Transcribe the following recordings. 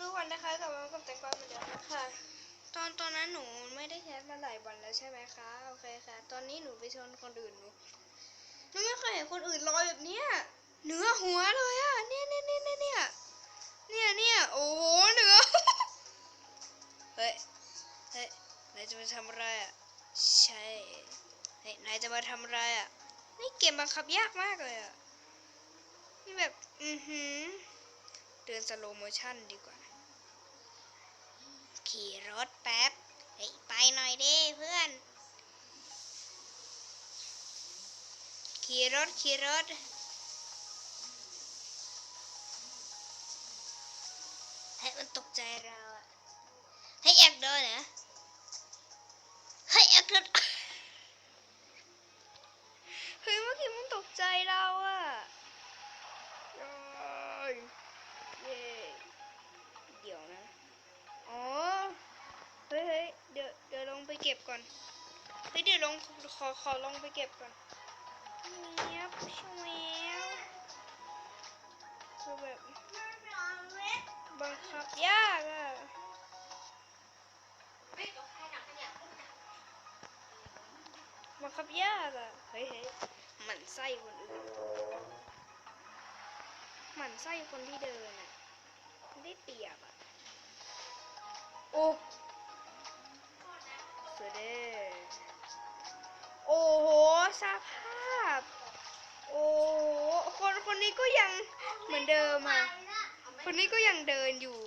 ทุกคนนะคะกลับมากับแตงกวาเหมือนเดิมนะคะตอนตอนนั้นหนูไม่ได้แคสมาหลายวันแล้วใช่ไหมคะ โอเคค่ะ ตอนนี้หนูไปชนคนอื่นหนูหนูไม่เคยเห็นคนอื่นลอยแบบเนี้ยเหนือหัวเลยอะเนี่ยเนี่ยเนี่ยเนี่ยเนี่ยเนี่ยเนี่ยโอ้โหเหนือ เฮ้ย เฮ้ยนายจะมาทำอะไรอะใช่ เฮ้ยนายจะมาทำอะไรอะนี่เกมบังคับยากมากเลยอะนี่แบบ อือหือเดินสโลโมชั่นดีกว่า ขี่รถแป๊บเฮ้ยไปหน่อยดิเพื่อน ขี่รถขี่รถเฮ้ยมันตกใจเราอะเฮ้ยแอกโดนเหรอเฮ้ยแอกโดนเฮ้ยเมื่อกี้มันตกใจเราอะเย้ เดี๋ยวลงไปเก็บก่อนเฮ้ยเดี๋ยวลงขอขอลงไปเก็บก่อนเงียบชววคือแบบบังคับยากอะบังคับยากอะเฮ้ยเฮ้ยหมันไส้คนอื่นหมันไส้คนที่เดินอะได้เปรียบอะโอ้ วยเด้โอ้โหสภาพ โอ้คนคนนี้ก็ยังเหมือนเดิมอะคนนี้ก็ยังเดินอยู่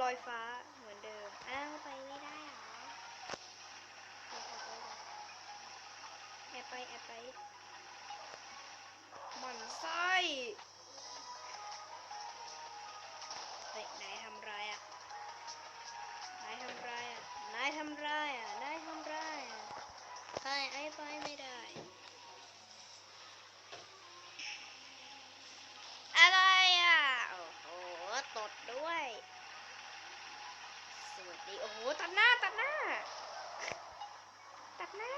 ลอยฟ้าเหมือนเดิม อ้าวไปไม่ได้เหรอแอบไปแอบไปหมันไส้เฮ้ยนายทำไรอะ นายทำไรอะ นายทำไรอะ นายทำไรอะ เฮ้ยไอ้ไปไม่ได้อะไรอะ โอ้โหตดด้วย สวัสดี โอ้โห ตัดหน้า ตัดหน้า ตัดหน้า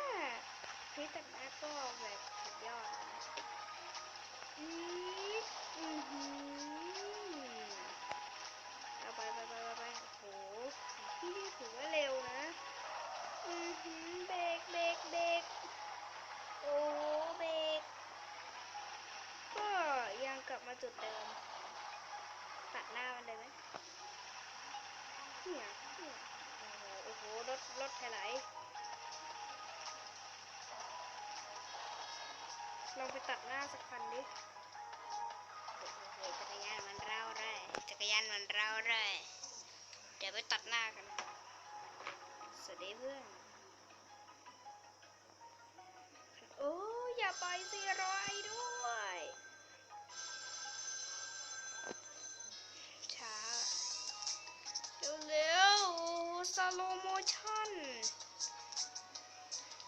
เฮ้ยตัดหน้าก็แบบสุดยอดเลยอืออือหือเอาไปไปไปไปไปโอ้โห พี่ถือว่าเร็วนะ อือหือ เบรกเบรกเบรกโอ้โหเบรกก็ยังกลับมาจุดเดิม ตัดหน้ามันเลยไหมเนี่ยเนี่ยโอ้โหโอ้โหรถรถไหลลองไปตัดหน้าสักคันดิโอ้โหจักรยานมันเร่าแร่จักรยานมันเร่าแร่เดี๋ยวไปตัดหน้ากัน สวัสดีเพื่อน อ้ยอย่าไปสิรอไอด้วย ช้า เร็วๆสโลโมชั่น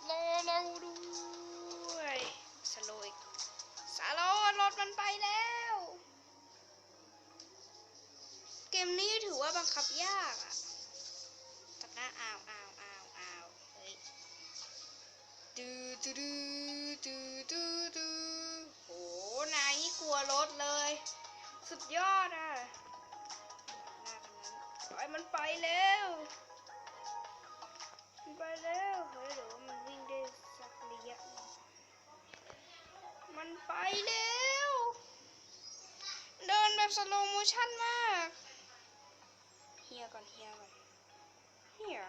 รอเราด้วยสโลอีกสโลรถมันไปแล้ว เกมนี้ถือว่าบังคับยากอะตัดหน้าอ้าวอ้าวอ้าวอ้าวเฮ้ยดูดูดู ดูดูดูโหนายนี่กลัวรถเลย สุดยอดอะหน้าคันนั้นปล่อยมันไปเร็วมันไปเร็วเฮ้ยเดี๋ยวมันวิ่งได้สักระยะมันไปเร็วเดินแบบสโลโมชั่นมาก เฮียก่อนเฮียก่อนเฮีย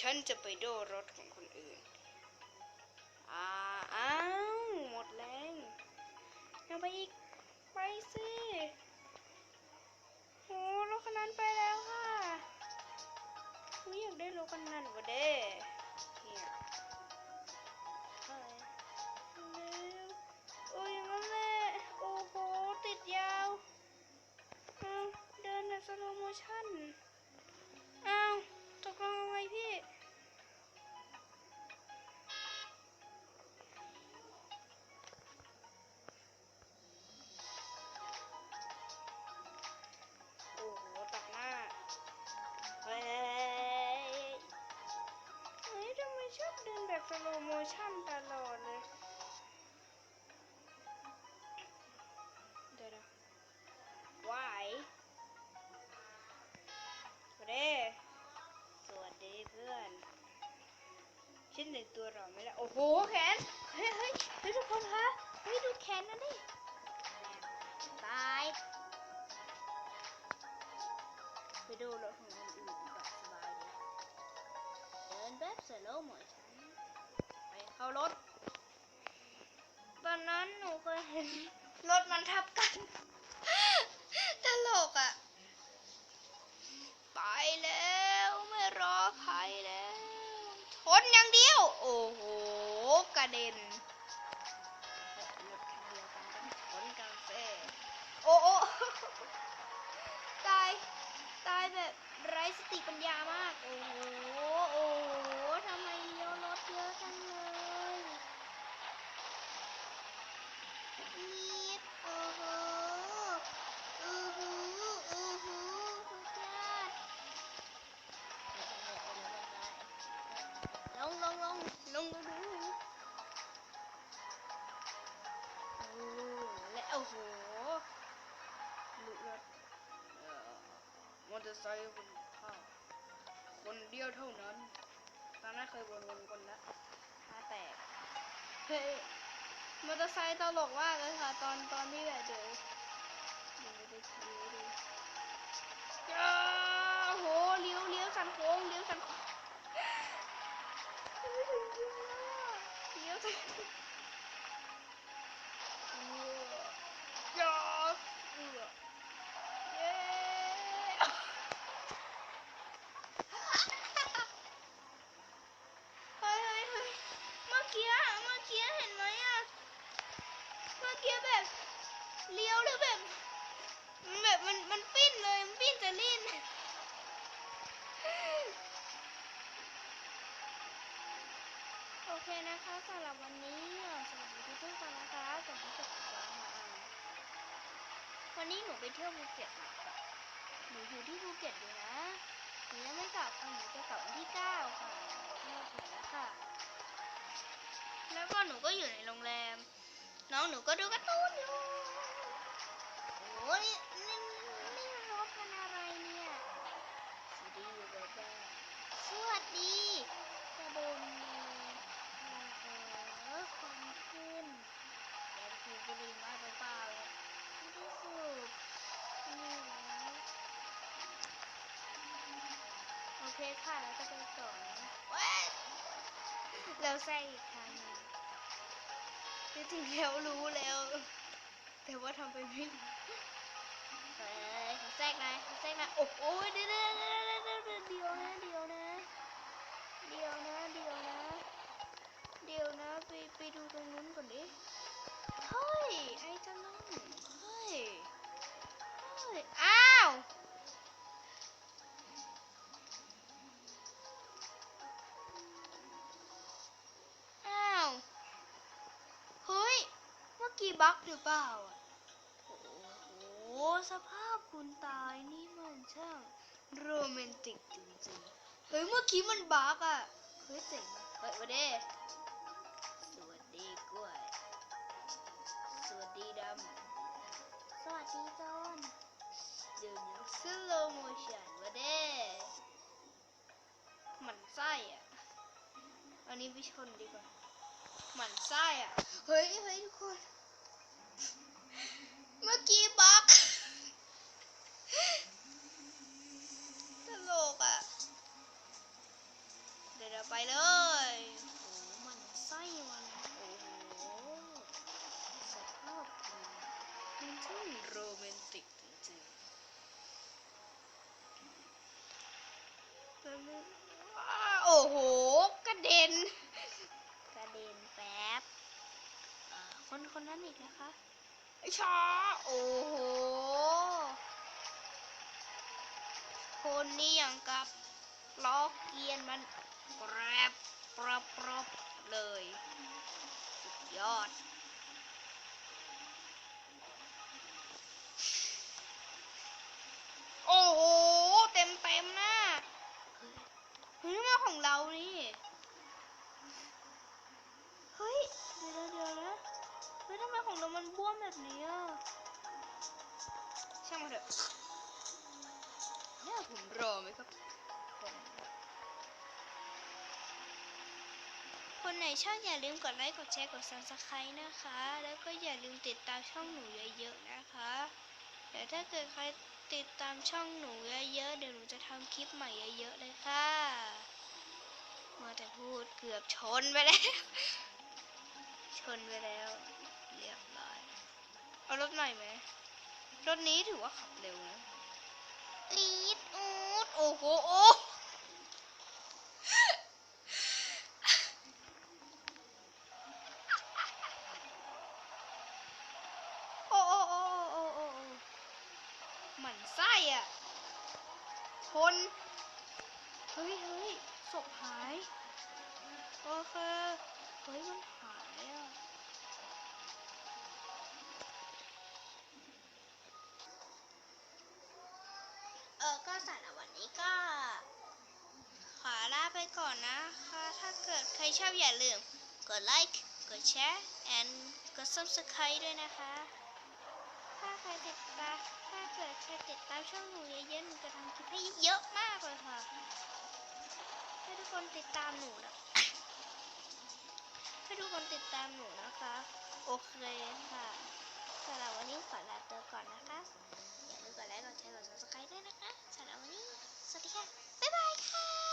ฉันจะไปโดรถของคนอื่น สโลโมชั่นตลอดเลย เดี๋ยวนะวายสวัสดีสวัสดีเพื่อนฉันแต่งตัวหล่อไหมล่ะโอ้โหแขน เฮ้ยเฮ้ยเฮ้ยทุกคนคะเฮ้ยดูแขนนะนี่ตายไปดูรถของคนอื่นดีกว่าสบายดีเดินแบบสโลว์โมชั่นไป เข้ารถ ตอนนั้นหนูเคยเห็นรถมันทับกัน ตลกอะ่ะ ไปแล้วไม่รอใครแล้วชนอย่างเดียว โอ้โห กระเด็นโอ้โอ้ตาย ตายแบบไร้สติปัญญามาก โอ้โห อเตอร์ไซค์บนข้างคนเดียวเท่านั้น ตอนนั้นเคยวนวนคนละท่าแตก เฮ้ย มอเตอร์ไซค์ตลกมากเลยค่ะ ตอนตอนที่แบบเดี๋ยวเดี๋ยวไปทีดูจ้าโหเลี้ยวเลี้ยวสันโค้งเลี้ยวสันโค้งไม่ถึงจริงอะเลี้ยวสัน วันนี้หนูไปเที่ยวภูเก็ตมาค่ะหนูอยู่ที่ภูเก็ตอยู่นะหนูยังไม่กลับค่ะหนูจะกลับวันที่เก้าค่ะเที่ยวถึงแล้วค่ะ แล้วก็หนูก็อยู่ในโรงแรม น้องหนูก็ดูการ์ตูนอยู่โอ้ย โอเคค่ะแล้วก็ไปต่อนะเว้ยเราใส่อีกครั้งนึงที่จริงแล้วรู้แล้ว แต่ว่าทำไปไม่รู้เฮ้ยขอแทรกนะขอแทรกนะโอ้โหเดี๋ยวเดี๋ยวเดี๋ยวเดี๋ยวนะเดี๋ยวนะเดี๋ยวนะเดี๋ยวนะเดี๋ยวนะไปไปดูตรงนู้นก่อนดิเฮ้ยไอ้จะน้องเฮ้ยเฮ้ยอ้าว บั๊กหรือเปล่าอะโอ้โหสภาพคุณตายนี่มันช่างโรแมนติกจริงๆ เฮ้ยเมื่อกี้มันบั๊กอะ เฮ้ยเจ๋งว่ะเฮ้ยสวัสดีสวัสดีกล้วย สวัสดีดำ สวัสดีจอนเดี๋ยวนี้สโลโมชั่นสวัสดีหมันไส้อะ อันนี้ไปชนดีกว่าหมันไส้อะ เฮ้ยเฮ้ยทุกคนเมื่อกี้บักตลกอะ เดี๋ยวเราไปเลยโอ้โหหมันไส้มันโอ้โหสภาพคุณมันช่างโรแมนติกจริงๆแต่ไม่ว้าโอ้โห กระเด็น กระเด็นแป๊บอ่าคนคนนั้นอีกนะคะ ไอ้ชาโอ้โห คนนี้อย่างกับล้อเกียนมันแกรบปรบปรบเลย สุดยอด ช่องมันบวมแบบนี้อะช่างมันเถอะเนี่ยผมรอไหมครับ คนไหนชอบอย่าลืมกดไลค์กดแชร์กด subscribe นะคะ แล้วก็อย่าลืมติดตามช่องหนูเยอะๆนะคะเดี๋ยวถ้าเกิดใครติดตามช่องหนูเยอะๆเดี๋ยวหนูจะทำคลิปใหม่เยอะๆเลยค่ะมาแต่พูดเกือบชนไปแล้ว ชนไปแล้ว เรียบร้อยเอารถใหม่ไหมรถนี้ถือว่าขับเร็วนะอีดอูดโอ้โหโอ้โอ้โอ้โอ้โอ้โอ้โอ้หมันไส้อะชนเฮ้ยเฮ้ยศพหาย โอเค เฮ้ย มันหายอะ ก่อนนะคะ ถ้าเกิดใครชอบอย่าลืม กดไลค์ กดแชร์ and กด subscribe ด้วยนะคะ ถ้าใครติดตามถ้าเกิดใครติดตามช่องหนูเยอะๆหนูจะทำคลิปให้เยอะมากเลยค่ะ ให้ทุกคนติดตามหนูนะ ให้ทุกคนติดตามหนูนะคะ โอเคค่ะสำหรับวันนี้ขอลาตัวก่อนนะคะ อย่าลืมกดไลค์ กดแชร์ กด subscribe ด้วยนะคะสำหรับวันนี้ สวัสดีค่ะ บ๊ายบายค่ะ